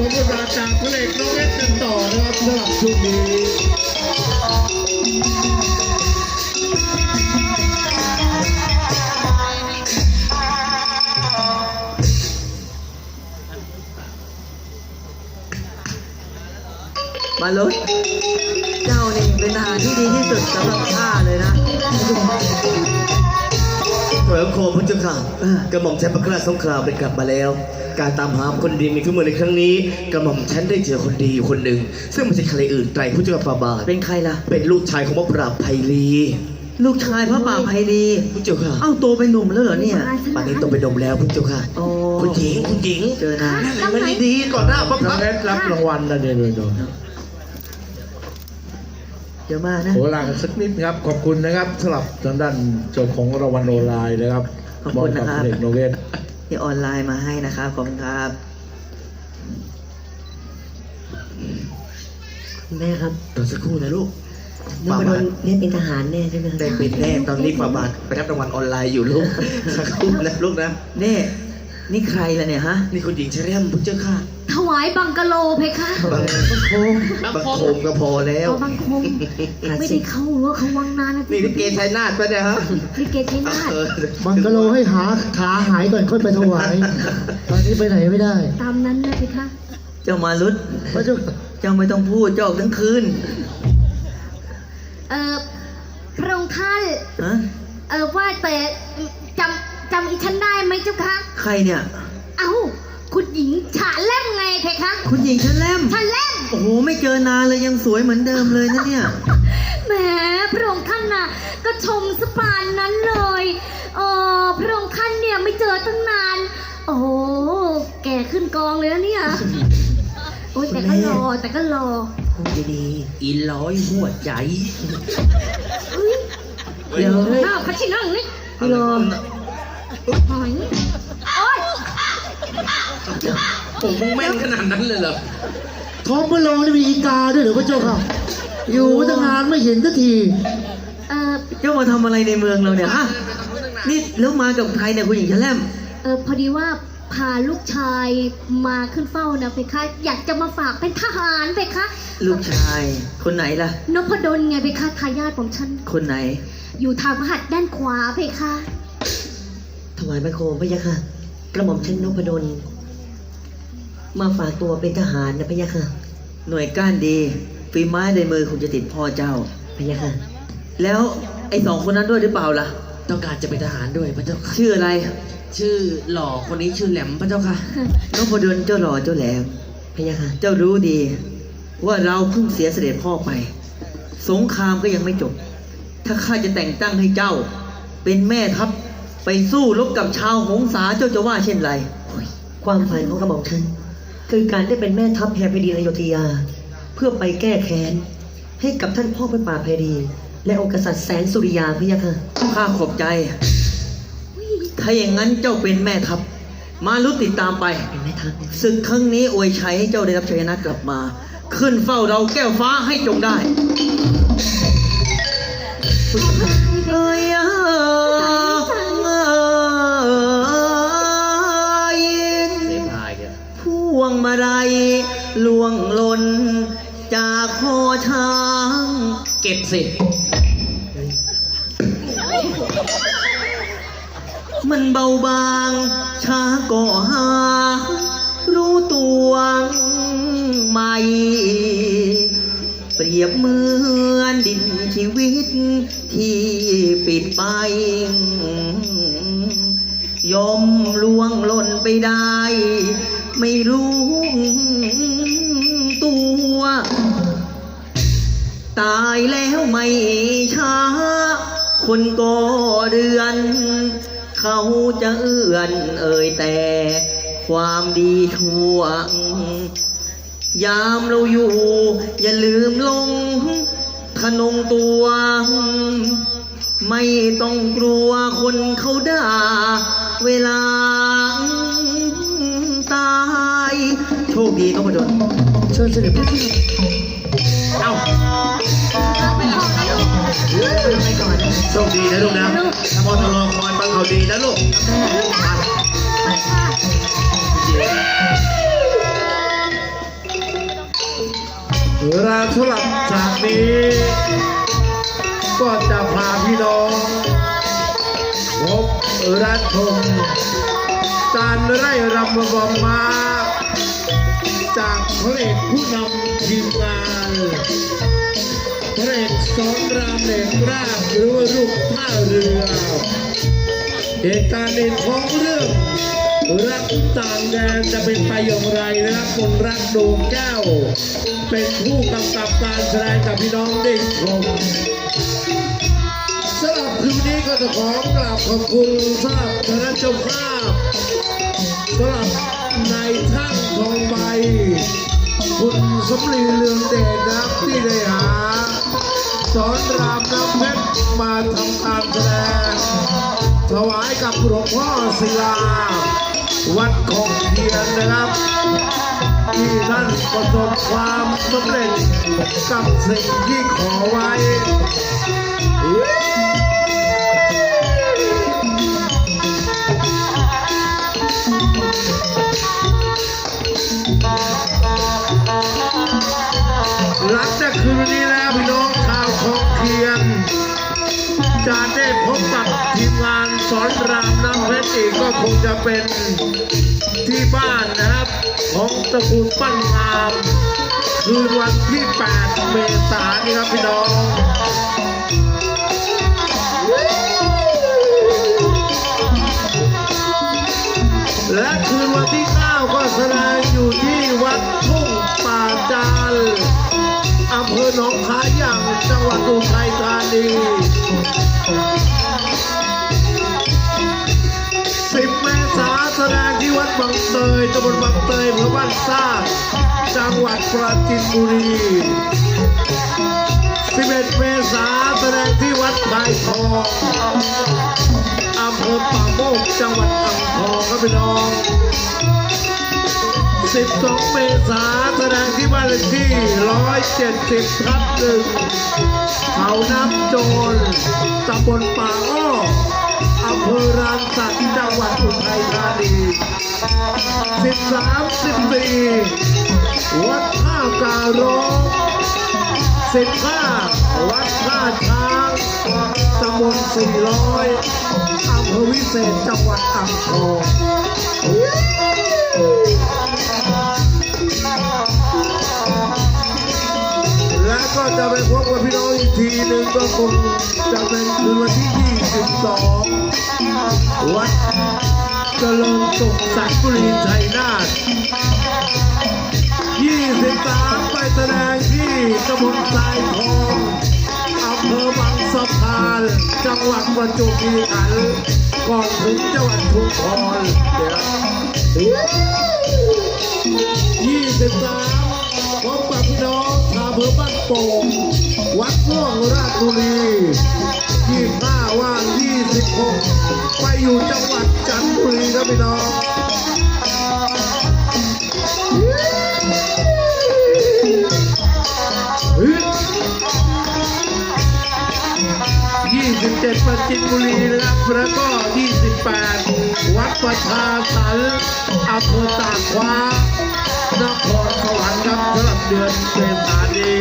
ชมบทบาทจากพระเอกน้องเล็กกันต่อนะครับสำหรับช่วงนี้มาลุดเจ้านี่เป็นทหารที่ดีที่สุดสำหรับข้าเลยนะเริมโคมพระเจ้าค่ะกระหม่อมแชมป์ประกาชสงครามได้กลับมาแล้ว การตามหาคนดีมีขึ้นมาในครั้งนี้กระหม่อมฉันได้เจอคนดีอยู่คนหนึ่ง ซึ่งไม่ใช่ใครอื่นไตรผู้เจ้าฟาบาทเป็นใครล่ะ เป็นลูกชายของพระปราบไพลีลูกชายพระป่าไพรีผู้เจ้าค่ะ เอ้าโตเป็นหนุ่มแล้วเหรอเนี่ยป่านนี้ต้องไปดมแล้วผู้เจ้าค่ะโอ้คุณหญิงคุณหญิงเจอนานนั่งให้มันดีๆก่อนหน้าพระน้องเล็กรับรางวัลนะเดี๋ยวเดี๋ยวเดี๋ยวมานะโหลากันสักนิดครับ ขอบคุณนะครับสำหรับทางด้านเจ้าของรางวัลออนไลน์นะครับขอบคุณนะครับมกัพเอกน้องเล็ก ที่ออนไลน์มาให้นะครับขอบคุณครับแม่ครับต่อสักครู่นะลูกน้องมาโดนเรียกเป็นทหารแน่ใช่ไหมครับได้เป็นแน่ตอนนี้ฟาบาทไปรับรางวัลออนไลน์อยู่ลูกสักครู่นะลูกนะนี่ นี่ใครล่ะเนี่ยฮะนี่คุณหญิงเชอรี่ผู้เจ้าค่ะถวายบังกะโลเพคะบังโคมบังโคมก็พอแล้ว เอาบังคมไม่ได้เข้ารั้วเขาวังนานนะนี่ลิเกชัยนาทปะเนี่ยฮะลิเกชัยนาทเออบังกะโลให้หาขาหายก่อนค่อยไปถวาย ตอนนี้ไปไหนไม่ได้ ตามนั้นนะเพคะ เจ้ามาลุดพระเจ้าเจ้าไม่ต้องพูดเจ้าออกทั้งคืน เอ่อพระองค์ท่านฮะ เอ่อว่าแต่ จำจำอีฉันได้ไหมเจ้าคะ ใครเนี่ย เอ้า คุณหญิงฉาเล่มไงเพคะคุณหญิงชั้นแลมฉาเล่มโอ้โหไม่เจอนานเลยยังสวยเหมือนเดิมเลยนะเนี่ย แหมพระองค์ท่านน่ะ ก็ชมสปานนั้นเลยเออพระองค์ท่านเนี่ยไม่เจอตั้งนาน โอ้โหแก่ขึ้นกองเลยนะเนี่ย โอ้ยแต่ก็รอแต่ก็รอพูดดีอีร้อยหัวใจ เฮ้ยเดี๋ยว หน้าพัชินั่งนี่ พี่รอม หอยโอ้ยผมมึงแม่นขนาดนั้นเลยเหรอท้องพระโลงนี่มีอีกาด้วยเหรือพระเจ้าค่ะ อยู่ตั้งนานไม่เห็นสักที เออเจ้ามาทำอะไรในเมืองเราเนี่ยฮะนี่แล้วมากับใครเนี่ยคุณหญิงชั้มเออพอดีว่าพาลูกชายมาขึ้นเฝ้านะเพคะ อยากจะมาฝากเป็นทหารเพคะลูกชาย คนไหนล่ะ นพดลไงเพคะทายาทของฉัน คนไหน อยู่ทางพหัตถ์ด้านขวาเพคะ ถวายบังคมพระยะค่ะ กระหม่อมชั้นนพดล มาฝากตัวเป็นทหารนะพระยะค่ะหน่วยก้านดี ฝีไม้ในมือคงจะติดพ่อเจ้า พระยะค่ะ แล้วไอ้สองคนนั้นด้วยหรือเปล่าล่ะ ต้องการจะเป็นทหารด้วยพระเจ้าค่ะ ชื่ออะไร ชื่อหล่อคนนี้ชื่อแหลมพระเจ้าค่ะ นพดลเจ้าหล่อเจ้าแหลม พระยะค่ะ เจ้ารู้ดี ว่าเราเพิ่งเสียเสด็จพ่อไป สงครามก็ยังไม่จบ ถ้าข้าจะแต่งตั้งให้เจ้า เป็นแม่ทัพ ไปสู้รบกับชาวหงสาเจ้าจะว่าเช่นไร ความฝันของกระหม่อมฉันคือการได้เป็นแม่ทัพแพรพดีนอโยธยา เพื่อไปแก้แค้น ให้กับท่านพ่อพระป่าแพรดี และองค์กษัตริย์แสนสุริยาพระยะค่ะข้าขอบใจ ถ้าอย่างนั้นเจ้าเป็นแม่ทัพ มาลุติดตามไป เป็นแม่ทัพนะศึกครั้งนี้อวยชัยให้เจ้าได้รับชัยชนะกลับมา ขึ้นเฝ้าเราแก้วฟ้าให้จงได้เอ้ยเอ้ย พวงมาลัยล่วงหล่นจากคอช้าง เก็บสิ มันเบาบางช้าก็หา รู้ตัวใหม่ เปรียบเหมือนดินชีวิตที่ปิดไป ยอมล่วงหล่นไปได้ ไม่รู้ตัว ตายแล้วไม่ช้า คนก็เดือน เขาจะเอื้อนเอ่ยแต่ ความดีชั่วยามเราอยู่ อย่าลืมลงทนงตัว ไม่ต้องกลัวคนเขาด่าเวลา ตาย โชคดีน้องพดลเชิญเสด็จพระเอ้าไปก่อนนะโชคดีนะลูกนะถ้าพอทรอคอยฟังเขาดีนะลูกไปค่ะราสลับฉากนี้ ก็จะพาพี่น้องพบรักชม การไร่รำบอมมา จากพระเอกผู้นำทีมงานพระเอกสอนรามเหลงราชหรือว่าลูกท่าเรือเหตุการณ์เด่นของเรื่อง รักต่างแดนจะเป็นไปอย่างไรนะครับคนรักดวงแก้ว เป็นผู้กำกับการแสดงกับพี่น้องได้ชมสำหรับคืนนี้ก็จะขอกราบขอบคุณสำหรับคณะเจ้าภาพ สมรีเรืองเดชนะครับที่ได้หา สอนรามน้ำเพชรมาทำการแสดงถวายกับหลวงพ่อศิลา วัดของเทียนนะครับ ที่ท่านประสบความสำเร็จกับสิ่งที่ขอไว้ ลังจากคืนนี้แล้วพี่น้องชาวคองเทียนจะได้พบกับทีมงานสอนรามน้ำเพชรอีกก็คงจะเป็นที่บ้านนะครับ ของตระกูลปั้นงามคืนวันที่ 8 เมษายนนี่ครับพี่น้อง หนองคายอย่างจังหวัดอุทัยธานีสิบเมษาแสดงที่วัดบางเตยตำบลบางเตยอำเภอบ้านสร้าจังหวัดปราจีนบุรีสิบเอ็ดเมษาแสดงที่วัดพายทองอำเภอป่าโมกจังหวัดอ่างทองครับพี่น้อง สิบสองเมษาแสดงที่บ้านเลขที่ร้อยเจ็ดสิบทับหนึ่งเขาน้ำโจรตำบลป่าอ้ออำเภอรางสักจังหวัดอุทัยธานี13 14 วัดท่าการ้อง15 วัดท่าช้างตำบล400อำเภอวิเศษจังหวัดอ่างทอง จะไปพบกับพี่น้องอีกทีหนึ่งก็คงจะเป็นคืนวันที่ 22 วัดเจริญสุขสันบุรีชัยนาท23 ไปแสดงที่ตำบลทรายทองอำเภอบางสะพาน จังหวัดประจวบคีรีขันธ์ก่อนถึงจังหวัดชุมพรเดี๋ยว23 โป่งวัดม่วงราชบุรียี่ห้าว่างยี่สิบหกไปอยู่จังหวัดจันทบุรีครับพี่น้องยี่สิบเจ็ดปราจินบุรีนะครับแล้วก็ยี่สิบแปดวัดประชาสันอำเภอตากฟ้า นครสวรรค์ครับสำหรับเดือนเมษายนนี้